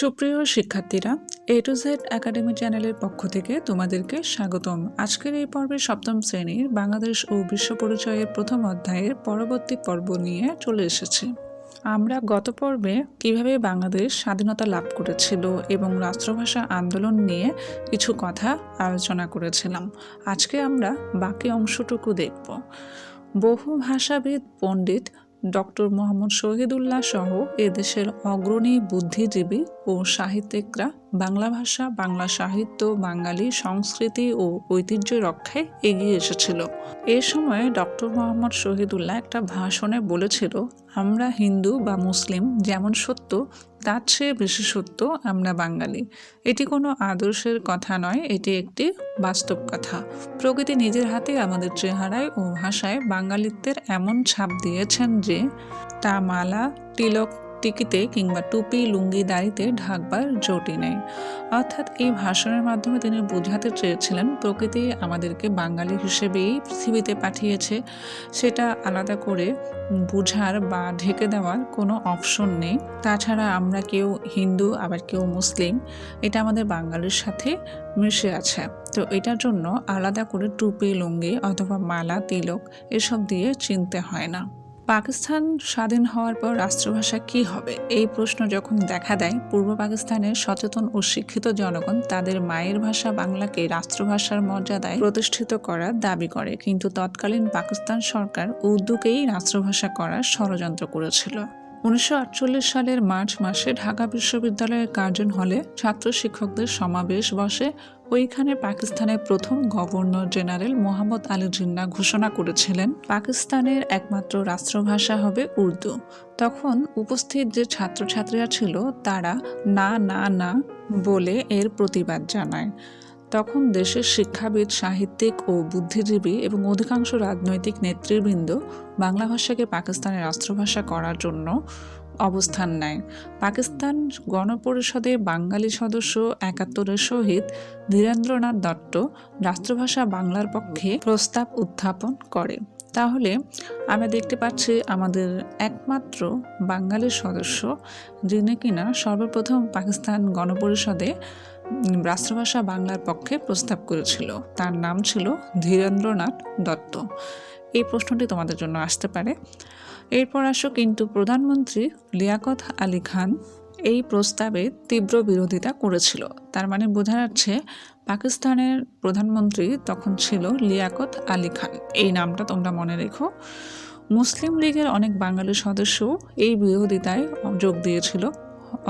সুপ্রিয় শিক্ষার্থীরা এ to Z academy চ্যানেলের পক্ষ থেকে তোমাদেরকে স্বাগতম। আজকের এই পর্বে সপ্তম শ্রেণির বাংলাদেশ ও বিশ্ব পরিচয়ের প্রথম অধ্যায়ের পরবর্তী পর্ব নিয়ে চলে এসেছি। আমরা গত পর্বে কীভাবে বাংলাদেশ স্বাধীনতা লাভ করেছিল এবং রাষ্ট্রভাষা আন্দোলন নিয়ে কিছু কথা আলোচনা করেছিলাম। আজকে আমরা বাকি অংশটুকু দেখব। বহু ভাষাবিদ, পণ্ডিত ডক্টর মোহাম্মদ শহীদুল্লাহ সহ এদেশের অগ্রণী বুদ্ধিজীবী ও সাহিত্যিকরা বাংলা ভাষা, বাংলা সাহিত্য, বাঙালি সংস্কৃতি ও ঐতিহ্য রক্ষায় এগিয়ে এসেছিল। এ সময় ডক্টর মোহাম্মদ শহীদুল্লাহ একটা ভাষণে বলেছিল, আমরা হিন্দু বা মুসলিম, যেমন সত্য তার চেয়ে বেশি সত্য আমরা বাঙালি। এটি কোনো আদর্শের কথা নয়, এটি একটি বাস্তব কথা। প্রকৃতি নিজের হাতে আমাদের চেহারায় ও ভাষায় বাঙালিত্বের এমন ছাপ দিয়েছেন যে তা মালা তিলক টিকিতে কিংবা টুপি, লুঙ্গি, দাড়িতে ঢাকবার জোটই নেই। অর্থাৎ এই ভাষণের মাধ্যমে তিনি বোঝাতে চেয়েছিলেন, প্রকৃতি আমাদেরকে বাঙালি হিসেবেই পৃথিবীতে পাঠিয়েছে। সেটা আলাদা করে বুঝার বা ঢেকে দেওয়ার কোনো অপশন নেই। তাছাড়া আমরা কেউ হিন্দু, আবার কেউ মুসলিম, এটা আমাদের বাঙালির সাথে মিশে আছে। তো এটার জন্য আলাদা করে টুপি, লুঙ্গি অথবা মালা, তিলক, এসব দিয়ে চিনতে হয় না। পাকিস্তান স্বাধীন হওয়ার পর রাষ্ট্রভাষা কি হবে? এই প্রশ্ন যখন দেখা দেয়, পূর্ব পাকিস্তানের সচেতন ও শিক্ষিত জনগণ তাদের মায়ের ভাষা বাংলাকে রাষ্ট্রভাষার মর্যাদায় প্রতিষ্ঠিত করার দাবি করে। কিন্তু তৎকালীন পাকিস্তান সরকার উর্দুকেই রাষ্ট্রভাষা করার ষড়যন্ত্র করেছিল। উনিশশো আটচল্লিশ সালের মার্চ মাসে ঢাকা বিশ্ববিদ্যালয়ের কার্জন হলে ছাত্র শিক্ষকদের সমাবেশ বসে ওইখানে পাকিস্তানের প্রথম গভর্নর জেনারেল মোহাম্মদ আলী জিন্না ঘোষণা করেছিলেন, পাকিস্তানের একমাত্র রাষ্ট্রভাষা হবে উর্দু। তখন উপস্থিত যে ছাত্রছাত্রীরা ছিল, তারা না না না বলে এর প্রতিবাদ জানায়। তখন দেশের শিক্ষাবিদ, সাহিত্যিক ও বুদ্ধিজীবী এবং অধিকাংশ রাজনৈতিক নেতৃবৃন্দ বাংলা ভাষাকে পাকিস্তানের রাষ্ট্রভাষা করার জন্য অবস্থান নেয়। পাকিস্তান গণপরিষদে বাঙালি সদস্য একাত্তরের সহিত ধীরেন্দ্রনাথ দত্ত রাষ্ট্রভাষা বাংলার পক্ষে প্রস্তাব উত্থাপন করে। তাহলে আমরা দেখতে পাচ্ছি আমাদের একমাত্র বাঙালি সদস্য যিনি কিনা সর্বপ্রথম পাকিস্তান গণপরিষদে রাষ্ট্রভাষা বাংলার পক্ষে প্রস্তাব করেছিল। তার নাম ছিল ধীরেন্দ্রনাথ দত্ত। এই প্রশ্নটি তোমাদের জন্য আসতে পারে। এরপর আসো কিন্তু প্রধানমন্ত্রী লিয়াকত আলী খান এই প্রস্তাবে তীব্র বিরোধিতা করেছিল। তার মানে বোঝা যাচ্ছে পাকিস্তানের প্রধানমন্ত্রী তখন ছিল লিয়াকত আলী খান। এই নামটা তোমরা মনে রেখো। মুসলিম লীগের অনেক বাঙালি সদস্য এই বিরোধিতায় যোগ দিয়েছিল,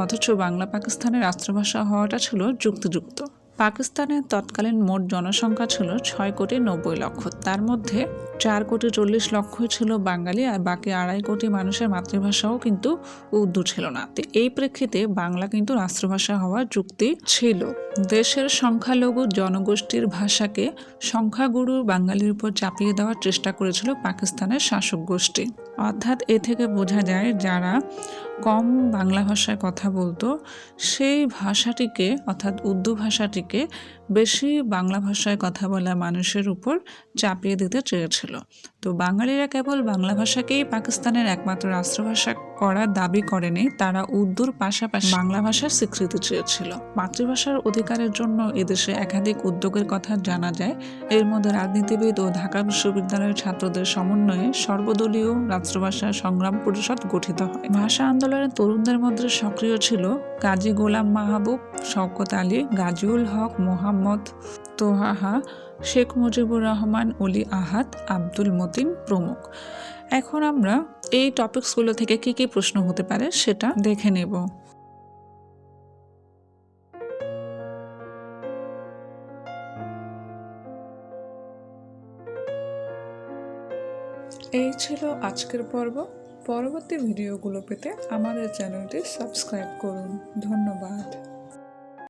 অথচ বাংলা পাকিস্তানের রাষ্ট্রভাষা হওয়াটা ছিল যুক্তিযুক্ত। পাকিস্তানের তৎকালীন মোট জনসংখ্যা ছিল ছয় কোটি নব্বই লক্ষ। তার মধ্যে চার কোটি চল্লিশ লক্ষই ছিল বাঙালি আর বাকি আড়াই কোটি মানুষের মাতৃভাষাও কিন্তু উর্দু ছিল না। তো এই প্রেক্ষিতে বাংলা কিন্তু রাষ্ট্রভাষা হওয়ার যুক্তি ছিল। দেশের সংখ্যালঘু জনগোষ্ঠীর ভাষাকে সংখ্যাগুরু বাঙালির উপর চাপিয়ে দেওয়ার চেষ্টা করেছিল পাকিস্তানের শাসক গোষ্ঠী অর্থাৎ এ থেকে বোঝা যায় যারা কম বাংলা ভাষায় কথা বলতো, সেই ভাষাটিকে, অর্থাৎ উর্দু ভাষাটিকে বেশি বাংলা ভাষায় কথা বলা মানুষের উপর চাপিয়ে দিতে চেয়েছিল। তো বাঙালিরা কেবল বাংলা ভাষাকেই পাকিস্তানের একমাত্র রাষ্ট্রভাষা করার দাবি করেনি, তারা উর্দুর পাশাপাশি বাংলা ভাষার স্বীকৃতি চেয়েছিল। মাতৃভাষার অধিকারের জন্য এদেশে একাধিক উদ্যোগের কথা জানা যায়। এর মধ্যে রাজনীতিবিদ ও ঢাকা বিশ্ববিদ্যালয়ের ছাত্রদের সমন্বয়ে সর্বদলীয় রাষ্ট্রভাষা সংগ্রাম পরিষদ গঠিত হয়। ভাষা আন্দোলনের তরুণদের মধ্যে সক্রিয় ছিল কাজী গোলাম মাহবুব শওকত আলী গাজিউল হক, মোহাম্মদ তোহাহা, শেখ মুজিবুর রহমান অলি আহাদ, আব্দুল মতিন প্রমুখ। এখন আমরা এই টপিকসগুলো থেকে কি কি প্রশ্ন হতে পারে সেটা দেখে নেব। এই ছিল আজকের পর্ব। পরবর্তী ভিডিওগুলো পেতে আমাদের চ্যানেলটি সাবস্ক্রাইব করুন। ধন্যবাদ।